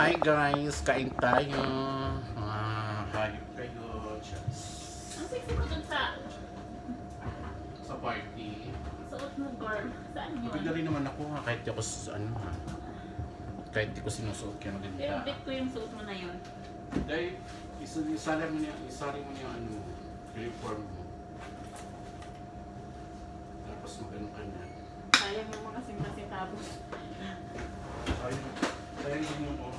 Hi guys, kain tayo. Ah, hayop kayo. Just Ang sexy mo dun sa sa party. suot mo, girl. Saan yun? Maganda rin naman ako ha, kahit di ako sa ano ha. Kahit di ko sinusuot kaya maganda. Favorite ko yung suot mo na yun. Dahil, isa, isali mo niya, isali mo niya ano, uniform mo. Tapos magano ka na. Sayang yung mga sinasitapos. Ayun, dahil yun yung oras.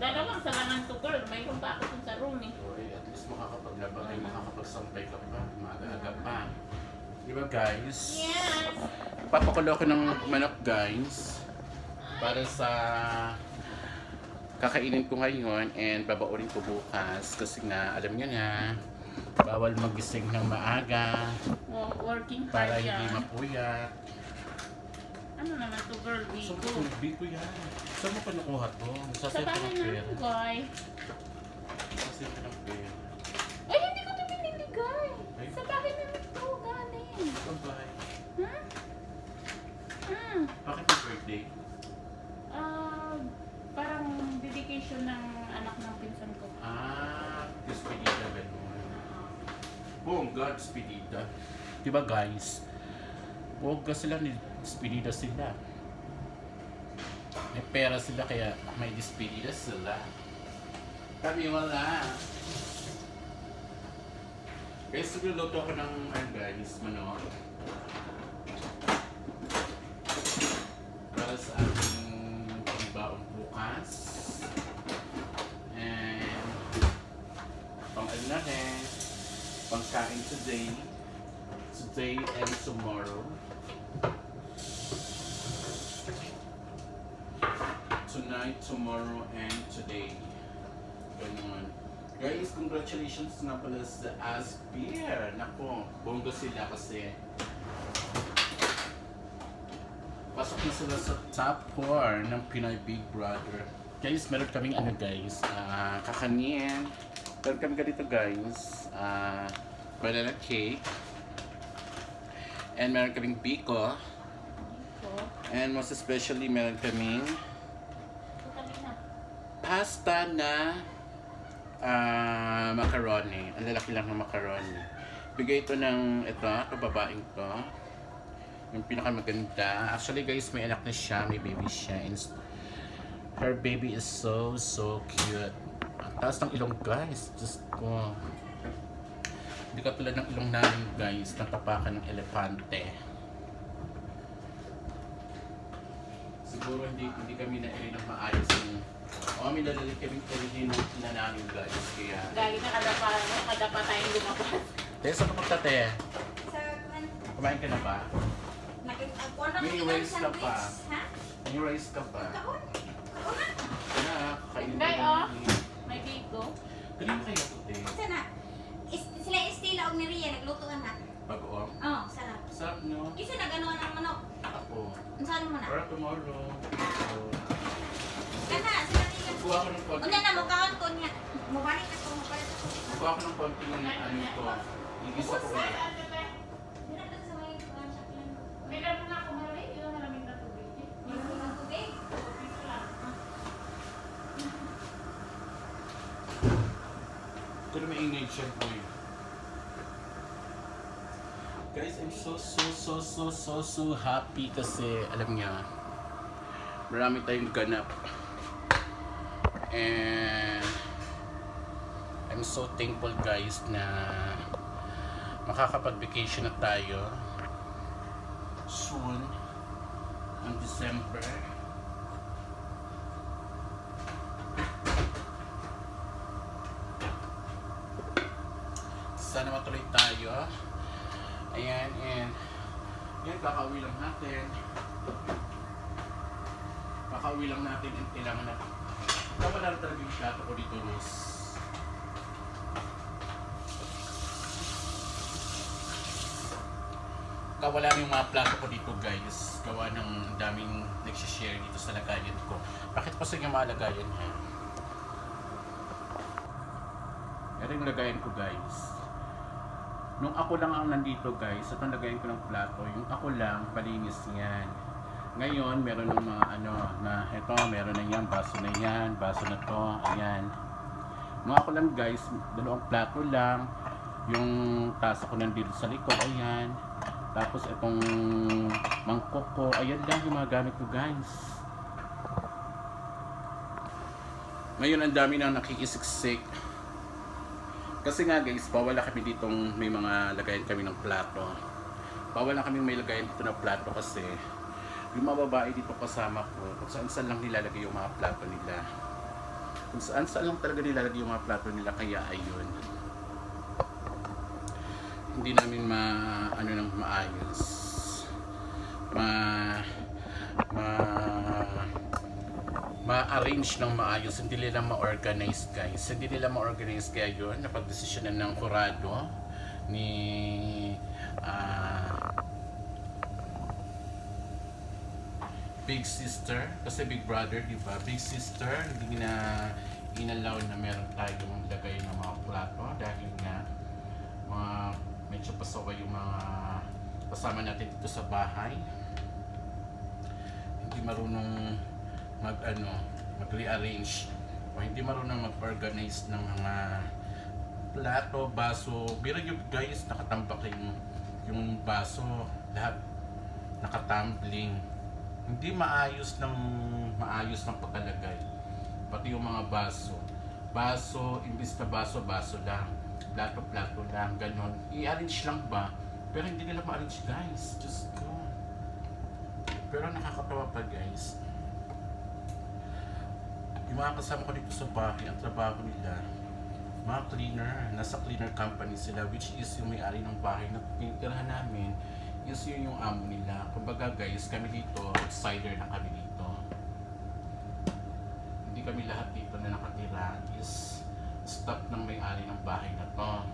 Dalawang salangan to, girl. Mayroon pa ako dun sa room eh. Okay, at least makakapaglaba kayo, makakapagsampay ka pa, maaga-aga pa. Di ba guys? Yes! Papakulo ko ng manok guys. Para sa kakainin ko ngayon and babaunin ko bukas. Kasi nga, alam nyo na, bawal magising ng maaga Oh, working para hindi mapuyat. Ano naman to, girl? So, Bigo. Biko yan. Saan mo pa nakuha to? Sa ka bahay ng pera. namin, guy. Sasay ka ng pera. Ay, hindi ko ito binili, guy. Ay. Sa bahay namin to, galing. Bye-bye. Hmm? Hmm. Bakit yung birthday? Ah, parang dedication ng anak ng pinsan ko. Ah, despedida ganun. Bongga, despedida. Diba guys? Bongga sila, ni despedida sila. May pera sila kaya may despedida sila. Kami wala. Guys, nagluluto ako ng ano guys, manok. Para sa ating pangbaong bukas. And pang ano na pangkain today, today and tomorrow. Tonight, tomorrow, and today. Ganun. Guys, congratulations na pala sa Aspire. Nako, bongga sila kasi pasok na sila sa top 4 ng Pinoy Big Brother. Guys, meron kaming ano guys, ah kakanin. Meron kami ganito guys, ah banana cake. And meron kaming biko. And most especially, meron kaming. Pasta na ah macaroni. Ang lalaki lang ng macaroni. Bigay ito ng ito, ito babaeng to. Yung pinakamaganda. Actually guys, may anak na siya, may baby siya. Her baby is so, so cute. Ang taas ng ilong guys. Diyos ko. Hindi ka tulad ng ilong namin guys, natapakan ng elepante. Siguro hindi hindi kami na ng maayos yung Oh, may dalalit kami kami na namin guys. Kaya, Gagi na kadapa, kadapa tayong lumabas. Tess, saan ka magtate? Sa kuwan, Kumain ka na ba? nakit ako na May may rice ka pa. Ha? May rice ka pa? Kaon? Kaon na? Na, kakainin Hindi, ka oh. na. May bigo. Kanina kayo ito, te. Sana. Is, sila Estela o Maria naglutuan na. Bagoong. Oh, sarap. Sarap, no? Isa naganoan ng manok. Ako. Unsaon mo na? Para tomorrow. So, Kana, sila nila. Kuha ko ng konti. Unya na mo kaon ko niya. Mubalik ako mo pala sa Kuha ko ng konti ng ano ko. Igisa ko ulit. Sa may na na. Pero maingay siya po eh. Guys, I'm so, so, so, so, so, so happy kasi alam niya, marami tayong ganap. And I'm so thankful guys na makakapag-vacation na tayo soon on December. Sana matuloy tayo. Ayan, and yan, kakauwi lang natin. Kakauwi lang natin and kailangan na Kawala na talaga yung plato ko dito, Miss. Kawala yung mga plato ko dito, guys. Gawa ng daming nagsishare dito sa lagayan ko. Bakit pa sa inyo mga lagayan, ha? Ito yung lagayan ko, guys. Nung ako lang ang nandito guys, at ang lagayin ko ng plato, yung ako lang, palinis yan. Ngayon, meron ng mga ano, na ito, meron na yan, baso na yan, baso na to, ayan. Mga ko lang guys, dalawang plato lang. Yung tasa ko nandito sa likod, ayan. Tapos itong mangkok ko, ayan lang yung mga gamit ko guys. Ngayon ang dami nang nakikisiksik. Kasi nga guys, bawal na kami ditong may mga lagayan kami ng plato. Bawal na kami may lagayan dito ng plato kasi yung mga babae dito kasama ko, kung saan saan lang nilalagay yung mga plato nila. Kung saan saan lang talaga nilalagay yung mga plato nila, kaya ayun. Hindi namin ma, ano nang maayos. Ma, ma, ma-arrange ng maayos, hindi nila ma-organize guys. Hindi nila ma-organize kaya yun, napag-desisyonan ng kurado ni ah, Big Sister, kasi Big Brother, di ba? Big Sister, hindi na inalaw na meron tayong lagay ng mga plato dahil nga mga medyo pasaway yung mga kasama natin dito sa bahay. Hindi marunong mag ano, mag-rearrange o hindi marunong mag-organize ng mga plato, baso. Biro yung guys, nakatambak yung, yung baso, lahat nakatumbling. Hindi maayos ng maayos ng pagkalagay. Pati yung mga baso. Baso, imbis na baso, baso lang. Plato, plato lang, ganon. I-arrange lang ba? Pero hindi nila ma-arrange guys. Just go. Pero nakakatawa pa guys. Yung mga kasama ko dito sa bahay, ang trabaho nila, mga cleaner, nasa cleaner company sila, which is yung may-ari ng bahay na tinitirahan namin, is yun yung amo nila. Kumbaga guys, kami dito, outsider na kami dito. Hindi kami lahat dito na nakatira, is staff ng may-ari ng bahay na to.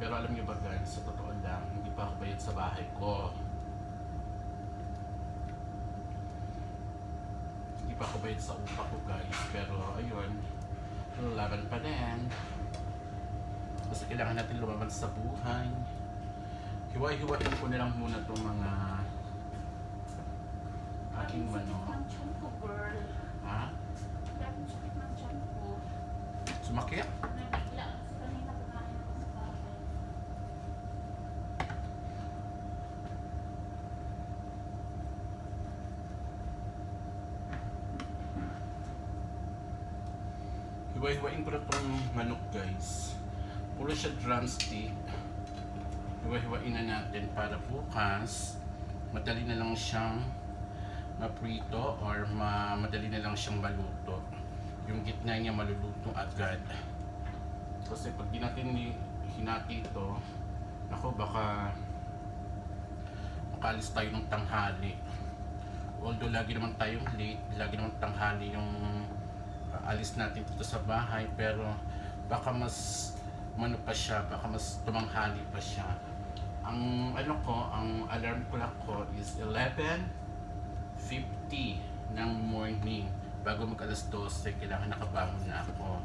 Pero alam niyo ba guys, sa totoo lang, hindi pa ako bayad sa bahay ko. Hindi pa ako bayad sa upa ko guys, pero ayun, laban pa din. Kasi kailangan natin lumaban sa buhay. Hiwa-hiwain ko na lang muna itong mga aking girl. Ha? Sumakit? Hiwa-hiwain ko na itong manok guys. Puro siya drumstick. Hiwa-hiwain na natin para bukas madali na lang siyang maprito or ma madali na lang siyang maluto. Yung gitna niya maluluto agad. Kasi pag di natin hinati ito, ako baka makalis tayo ng tanghali. Although lagi naman tayong late, lagi naman tanghali yung uh, alis natin dito sa bahay, pero baka mas mano pa siya, baka mas tumanghali pa siya. Ang ano ko, ang alarm clock ko is 11.50 ng morning. Bago mag alas 12, kailangan nakabangon na ako.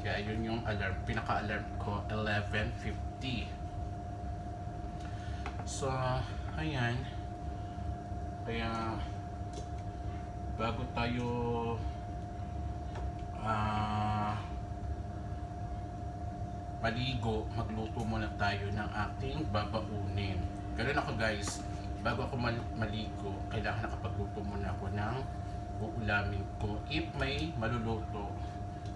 Kaya yun yung alarm, pinaka-alarm ko, 11.50. So, ayan. Kaya, bago tayo ah maligo, magluto muna tayo ng ating babaunin. Ganun ako guys, bago ako mal- maligo, kailangan nakapagluto muna ako ng uulamin ko if may maluluto.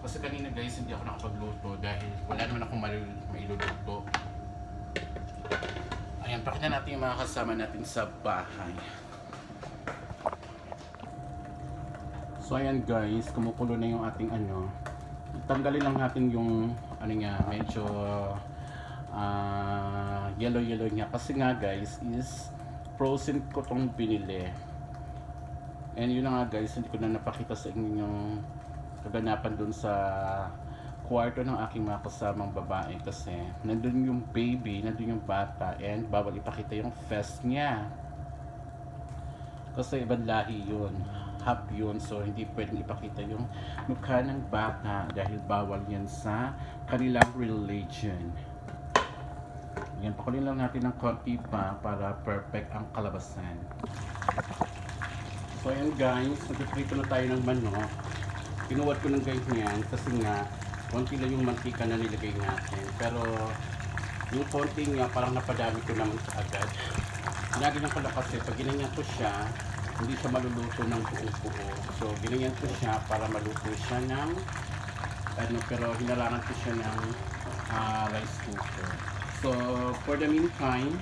Kasi kanina guys, hindi ako nakapagluto dahil wala naman akong malul- mailuluto. Ayan, pakita natin yung mga kasama natin sa bahay. So ayan guys, kumukulo na yung ating ano. Tanggalin lang natin yung ano niya, medyo ah, yellow-yellow niya. Kasi nga guys, is frozen ko tong binili. And yun nga guys, hindi ko na napakita sa inyo yung kaganapan dun sa kwarto ng aking mga kasamang babae kasi nandun yung baby, nandun yung bata and bawal ipakita yung face niya. Kasi ibang lahi yun. Hap yun. So, hindi pwedeng ipakita yung mukha ng bata dahil bawal yan sa kanilang religion. Yan, pakulin lang natin ng konti pa para perfect ang kalabasan. So ayan guys, nagpiprito na tayo ng manok. Pinuwat ko ng ganyan kasi nga, konti lang yung mantika na nilagay natin. Pero yung konti nga, parang napadami ko naman sa agad. Ginaganan ko lang kasi, pag ginanyan ko siya, hindi siya maluluto ng buo-buo. So, ginanyan ko siya para maluto siya ng ano, pero hinarangan ko siya ng ah, rice cooker. So, for the meantime,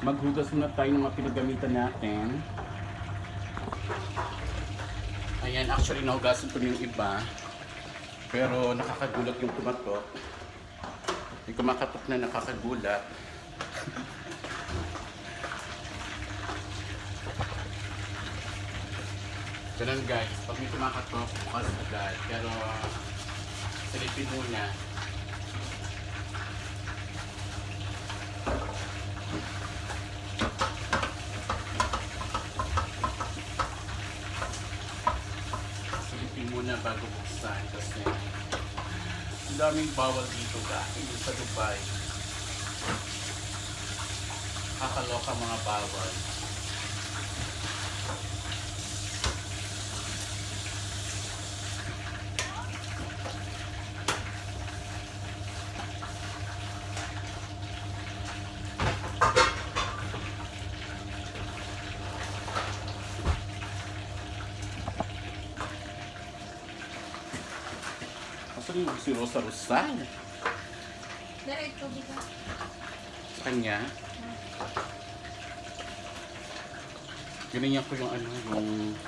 maghugas muna tayo ng mga pinagamitan natin. Ayan, actually nahugasan ko yung iba. Pero nakakagulat yung tumato. Yung kumakatok na nakakagulat. Ganun guys, pag may kumakatok, bukas agad. Pero silipin muna. Silipin muna bago buksan kasi ang daming bawal dito guys sa Dubai. Kakaloka mga bawal. Yung si Rosa Rosal? Diretso di ka. Sa kanya? Ginanyan ko yung ano, yung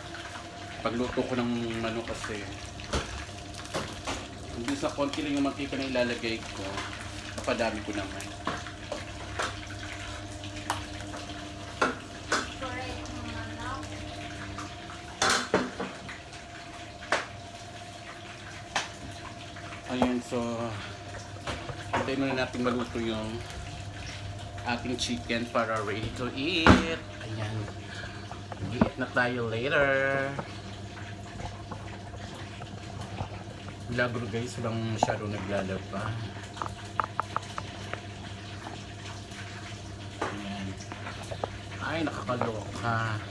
pagluto ko ng manok kasi hindi sa konti lang yung mantika na ilalagay ko, napadami ko naman. Correct. Manok. Ayun, so hintayin muna natin maluto yung ating chicken para ready to eat. Ayan. Mag-eat na tayo later. Milagro guys, walang masyado naglalaba. Ayan. Ay, nakakaloka.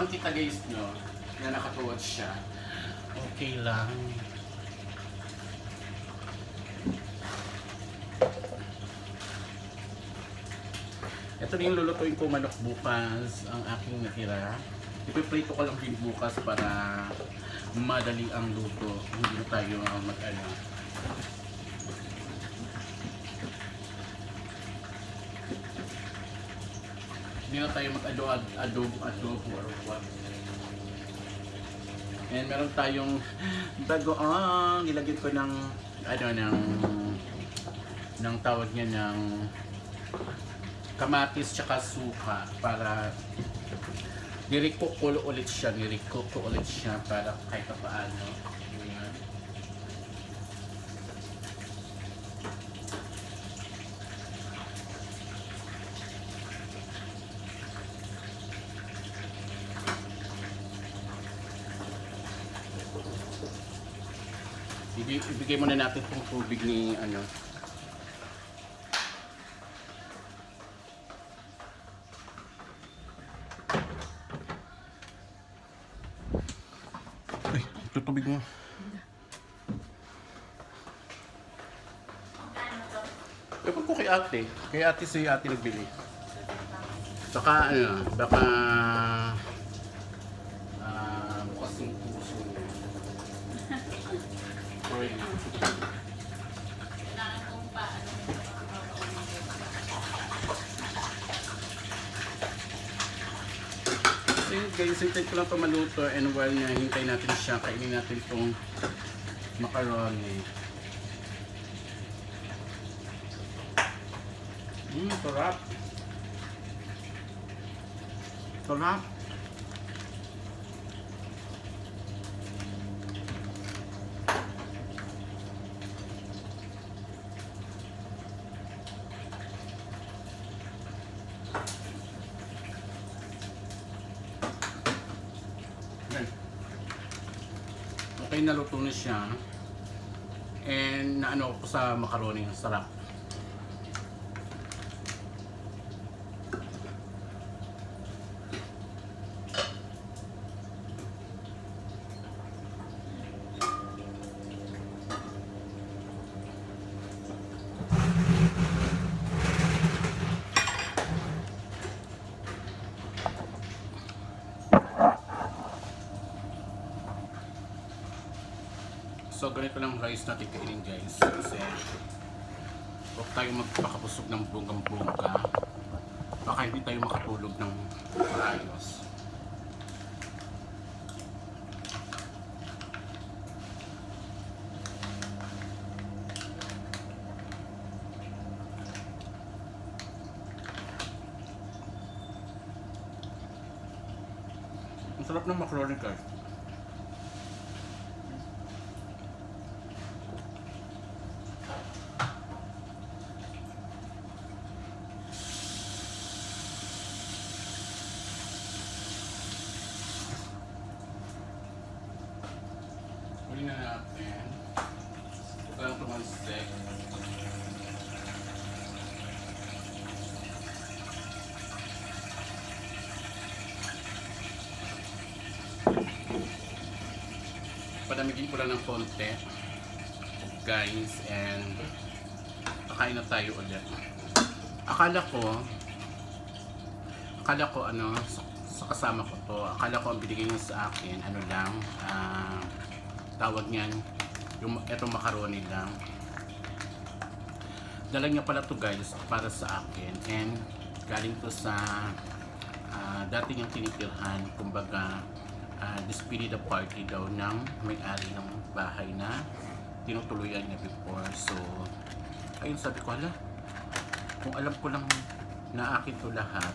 Ang kita guys, no, na nakatuwad siya. Okay lang. Na yung lulutuin ko manok bukas, ang aking natira. Ipiprito ko lang din bukas para madali ang luto. Hindi na tayo mag-ano. Hindi na tayo mag-adobo, adobo or what. And meron tayong bagoong nilagyan ko ng ano ng ng tawag niya ng kamatis tsaka suka para niriko ko ulit siya, niriko ko ulit siya para kahit pa paano. Ayan. Ibig, ibigay muna natin itong tubig ni ano, tutubig mo. Ewan ko kay ate. Kay ate si ate nagbili. Baka ano, baka ah bukas yung puso niya. Sorry. Kailangan kong pa, ano, So yun guys, hintay ko lang ito maluto and while na hintay natin siya, kainin natin itong macaroni. Mmm, sarap. Sarap. Okay, naluto na siya. And naano ko sa macaroni, ang sarap. So, ganito lang rice natin kainin guys. Kasi, huwag tayo magpakabusog ng bunggang-bungga. Baka hindi tayo makatulog ng maayos. Ang sarap ng macaroni guys. Huli na natin. Ito lang tumansik. Lang ng konti. Guys, and kakain na tayo ulit. Akala ko, akala ko ano, sa, sa kasama ko to, akala ko ang binigay niya sa akin, ano lang, ah, tawag niyan, yung etong macaroni lang. Dala niya pala to guys para sa akin and galing to sa ah, dati niyang tinitirhan, kumbaga uh, despedida party daw ng may-ari ng bahay na tinutuluyan niya before. So, ayun sabi ko, hala, kung alam ko lang na akin to lahat,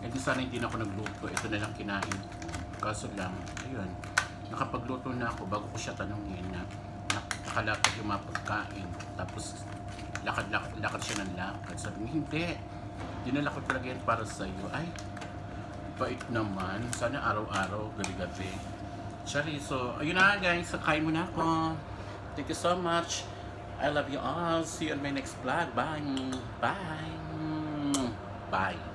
eh sana hindi na ako nagluto. Ito na lang kinain. Kaso lang, ayun, nakapagluto na ako bago ko siya tanongin na nakalakad yung mga pagkain. Tapos, lakad-lakad lakad siya ng lakad. Sabi niya, hindi. Dinala ko talaga yan para sa iyo. Ay, bait naman. Sana araw-araw, gabi-gabi. So, ayun na guys. Kain mo na ako. Thank you so much. I love you all. See you on my next vlog. Bye. Bye. Bye.